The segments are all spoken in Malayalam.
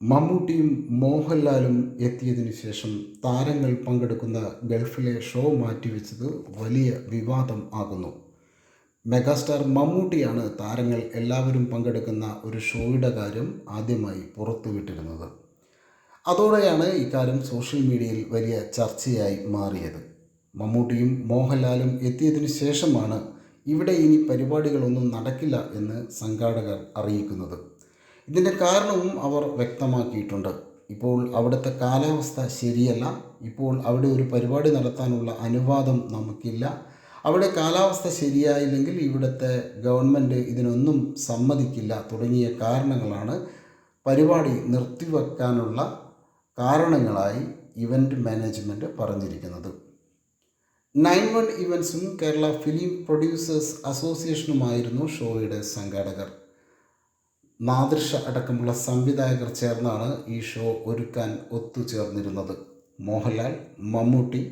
മമ്മൂട്ടിയും മോഹൻലാലും എത്തിയതിനു ശേഷം താരങ്ങൾ പങ്കെടുക്കുന്ന ഗൾഫിലെ ഷോ മാറ്റിവെച്ചത് വലിയ വിവാദം ആകുന്നു. മെഗാസ്റ്റാർ മമ്മൂട്ടിയാണ് താരങ്ങൾ എല്ലാവരും പങ്കെടുക്കുന്ന ഒരു ഷോയുടെ കാര്യം ആദ്യമായി പുറത്തുവിട്ടിരുന്നത്. അതോടെയാണ് ഇക്കാര്യം സോഷ്യൽ മീഡിയയിൽ വലിയ ചർച്ചയായി മാറിയത്. മമ്മൂട്ടിയും മോഹൻലാലും എത്തിയതിനു ശേഷമാണ് ഇവിടെ ഇനി പരിപാടികളൊന്നും നടക്കില്ല എന്ന് സംഘാടകർ അറിയിക്കുന്നത്. ഇതിന്റെ കാരണവും അവർ വ്യക്തമാക്കിയിട്ടുണ്ട്. ഇപ്പോൾ അവിടുത്തെ കാലാവസ്ഥ ശരിയല്ല. ഇപ്പോൾ അവിടെ ഒരു പരിപാടി നടത്താനുള്ള അനുവാദം നമുക്കില്ല. അവിടെ കാലാവസ്ഥ ശരിയായില്ലെങ്കിൽ ഇവിടുത്തെ ഗവൺമെന്റ് ഇതിനൊന്നും സമ്മതിക്കില്ല തുടങ്ങിയ കാരണങ്ങളാണ് പരിപാടി നിർത്തിവെക്കാനുള്ള കാരണങ്ങളായി ഇവന്റ് മാനേജ്മെന്റ് പറഞ്ഞിരിക്കുന്നത്. നയൻ വൺ ഇവൻസും കേരള ഫിലിം പ്രൊഡ്യൂസേഴ്സ് അസോസിയേഷനുമായിരുന്നു ഷോയുടെ സംഘാടകർ. നാദൃശ അടക്കമുള്ള സംവിധായകർ ചേർന്നാണ് ഈ ഷോ ഒരുക്കാൻ ഒത്തുചേർന്നിരുന്നത്. മോഹൻലാൽ മമ്മൂട്ടി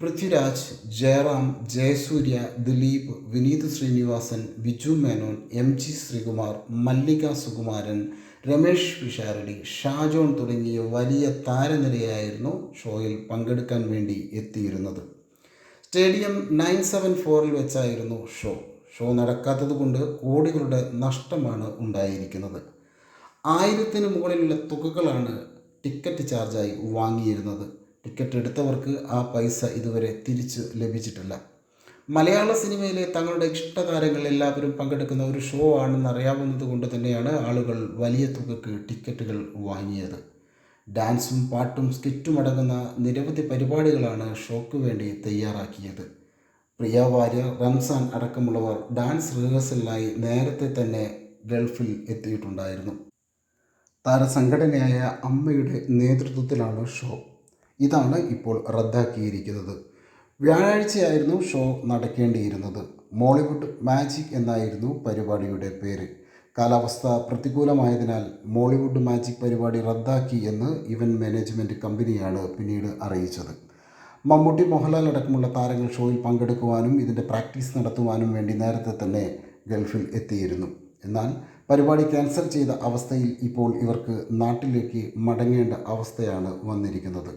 പൃഥ്വിരാജ് ജയറാം ജയസൂര്യ ദിലീപ് വിനീത് ശ്രീനിവാസൻ ബിജു മേനോൻ എം ജി ശ്രീകുമാർ മല്ലിക സുകുമാരൻ രമേഷ് പിഷാരടി ഷാജോൺ തുടങ്ങിയ വലിയ താരനിരയായിരുന്നു ഷോയിൽ പങ്കെടുക്കാൻ വേണ്ടി എത്തിയിരുന്നത്. സ്റ്റേഡിയം നയൻ സെവൻ ഫോറിൽ വെച്ചായിരുന്നു ഷോ. ഷോ നടക്കാത്തത് കൊണ്ട് കോടികളുടെ നഷ്ടമാണ് ഉണ്ടായിരിക്കുന്നത്. ആയിരത്തിന് മുകളിലുള്ള തുകകളാണ് ടിക്കറ്റ് ചാർജായി വാങ്ങിയിരുന്നത്. ടിക്കറ്റ് എടുത്തവർക്ക് ആ പൈസ ഇതുവരെ തിരിച്ച് ലഭിച്ചിട്ടില്ല. മലയാള സിനിമയിലെ തങ്ങളുടെ ഇഷ്ടതാരങ്ങൾ എല്ലാവരും പങ്കെടുക്കുന്ന ഒരു ഷോ ആണെന്ന് അറിയാവുന്നത് കൊണ്ട് തന്നെയാണ് ആളുകൾ വലിയ തുകക്ക് ടിക്കറ്റുകൾ വാങ്ങിയത്. ഡാൻസും പാട്ടും സ്കിറ്റും അടങ്ങുന്ന നിരവധി പരിപാടികളാണ് ഷോക്ക് വേണ്ടി തയ്യാറാക്കിയത്. പ്രിയ വാര്യർ റംസാൻ അടക്കമുള്ളവർ ഡാൻസ് റിഹേഴ്സലിനായി നേരത്തെ തന്നെ ഗൾഫിൽ എത്തിയിട്ടുണ്ടായിരുന്നു. താരസംഘടനയായ അമ്മയുടെ നേതൃത്വത്തിലാണ് ഷോ. ഇതാണ് ഇപ്പോൾ റദ്ദാക്കിയിരിക്കുന്നത്. വ്യാഴാഴ്ചയായിരുന്നു ഷോ നടക്കേണ്ടിയിരുന്നത്. മോളിവുഡ് മാജിക് എന്നായിരുന്നു പരിപാടിയുടെ പേര്. കാലാവസ്ഥ പ്രതികൂലമായതിനാൽ മോളിവുഡ് മാജിക് പരിപാടി റദ്ദാക്കി എന്ന് ഇവന്റ് മാനേജ്മെന്റ് കമ്പനിയാണ് പിന്നീട് അറിയിച്ചത്. മമ്മൂട്ടി മോഹൻലാൽ അടക്കമുള്ള താരങ്ങൾ ഷോയിൽ പങ്കെടുക്കുവാനും ഇതിന്റെ പ്രാക്ടീസ് നടത്തുവാനും വേണ്ടി നേരത്തെ തന്നെ ഗൾഫിൽ എത്തിയിരുന്നു. എന്നാൽ പരിപാടി ക്യാൻസൽ ചെയ്ത അവസ്ഥയിൽ ഇപ്പോൾ ഇവർക്ക് നാട്ടിലേക്ക് മടങ്ങേണ്ട അവസ്ഥയാണ് വന്നിരിക്കുന്നത്.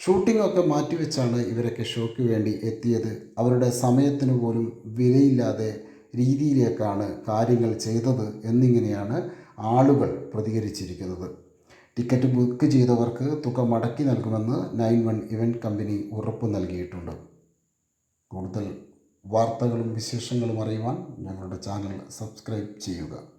ഷൂട്ടിംഗ് ഒക്കെ മാറ്റിവെച്ചാണ് ഇവരൊക്കെ ഷോയ്ക്ക് വേണ്ടി എത്തിയത്. അവരുടെ സമയത്തിന് പോലും വിലയില്ലാതെ രീതിയിലേക്കാണ് കാര്യങ്ങൾ ചെയ്തത് എന്നിങ്ങനെയാണ് ആളുകൾ പ്രതികരിച്ചിരിക്കുന്നത്. ടിക്കറ്റ് ബുക്ക് ചെയ്തവർക്ക് തുക മടക്കി നൽകുമെന്ന് നയൻ വൺ ഇവന്റ് കമ്പനി ഉറപ്പ് നൽകിയിട്ടുണ്ട്. കൂടുതൽ വാർത്തകളും വിശേഷങ്ങളും അറിയുവാൻ ഞങ്ങളുടെ ചാനൽ സബ്സ്ക്രൈബ് ചെയ്യുക.